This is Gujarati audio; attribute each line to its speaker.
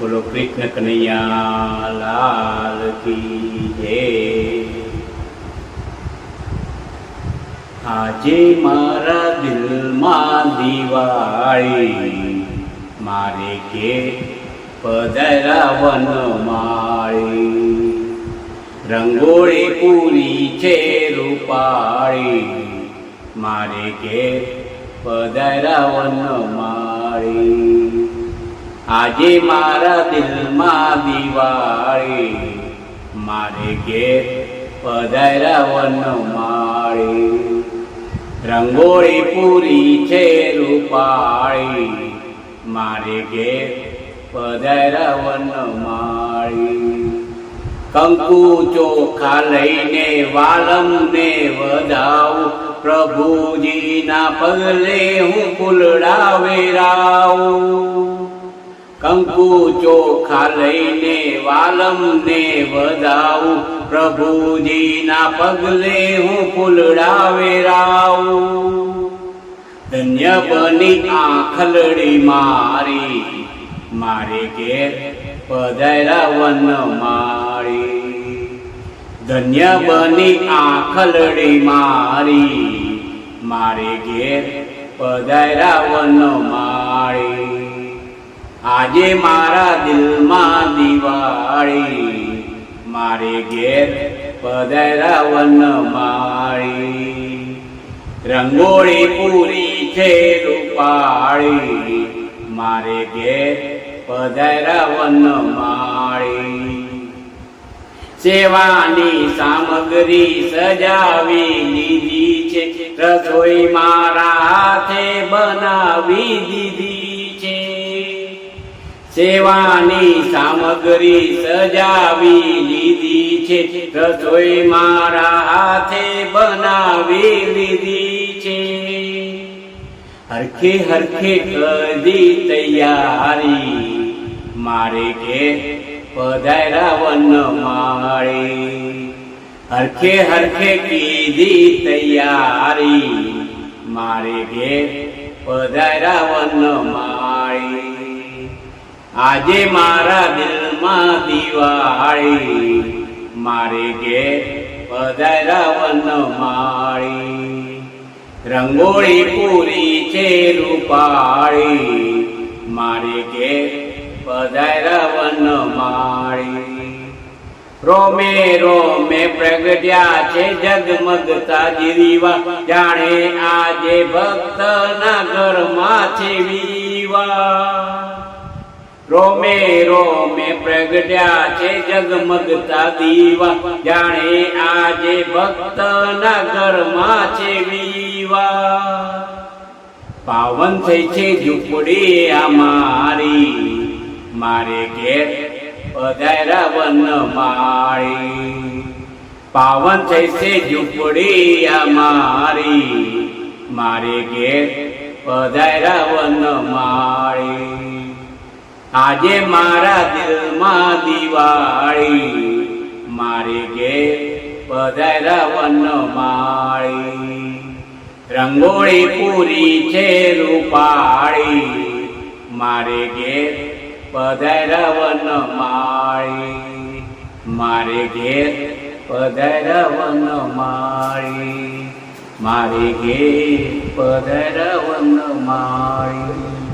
Speaker 1: બોલો કૃષ્ણ કનૈયા લાલ કી જય. આજે મારા દિલમાં દિવાળી, મારે કે પધરાવન માળી. રંગોળી પૂરી છે રૂપાળી, મારે કે પધરાવન વનમાળી આજે મારા દિલમાં દિવાળી, મારે ઘેર પધાર્યા માળી. રંગોળી પૂરી છે રૂપાળી, મારે ઘેર પધાર્યા વનમાળી કંકુ ચોખા લઈને વાલમને વધાવું, પ્રભુજીના પગલે હું ફૂલડા વેરાવું. કંકુ ચોખા લઈને વાલમને વધાવું. પ્રભુજીના પગલે હું ફૂલડા વેરાવું ધન્ય બની આંખલડી મારી. મારે ઘેર પધાર્યા વન મારી. ધન્ય બની આંખલડી મારી. મારે ઘેર પધાર્યા વન માળી આજે મારા દિલમાં દિવાળી, મારે ઘેર પધરાવન વન માળી. રંગોળી પૂરી છે રૂપાળી, મારે ઘેર પધરાવન વન માળી. સેવાની સામગ્રી સજાવી દીધી છે, રસોઈ મારા હાથે બનાવી દીધી. સેવાની સામગ્રી સજાવી લીધી છે. રસોઈ મારા હાથે બનાવી લીધી છે. હરખે હરખે કરી તૈયારી મારે કે પધાર્યા વન માળી. હરખે હરખે કીધી તૈયારી મારે કે પધાર્યા વન માળી. આજે મારા દિલમાં દિવાળી, મારે ઘેર પધાર્યા વન માળી. રંગોળી પૂરી છે રૂપાળી, મારે ઘેર પધાર્યા વન માળી. રોમે રોમે પ્રગટ્યા છે જગમગતા જીવા જાણે આજે ભક્તના ઘરમાં છે વિવા રોમે રોમે પ્રગટ્યા છે જગમગતા દીવા. જાણે આજે ભક્તના ઘરમાં છે વિવા પાવન થઈ છે ઝૂંપડી અમારી. મારે ઘેર પધાર્યા વન માળી. પાવન થઈ છે ઝૂંપડી અમારી. મારે ઘેર પધાર્યા વન માળી. આજે મારા દિલમાં દિવાળી, મારે ગે પધાર્યા વન માળી. રંગોળી પૂરી છે રૂપાળી, મારે ગે પધાર્યા વન માળી. મારે ગે પધાર્યા વન માળી. મારે ગે પધાર્યા વન માળી.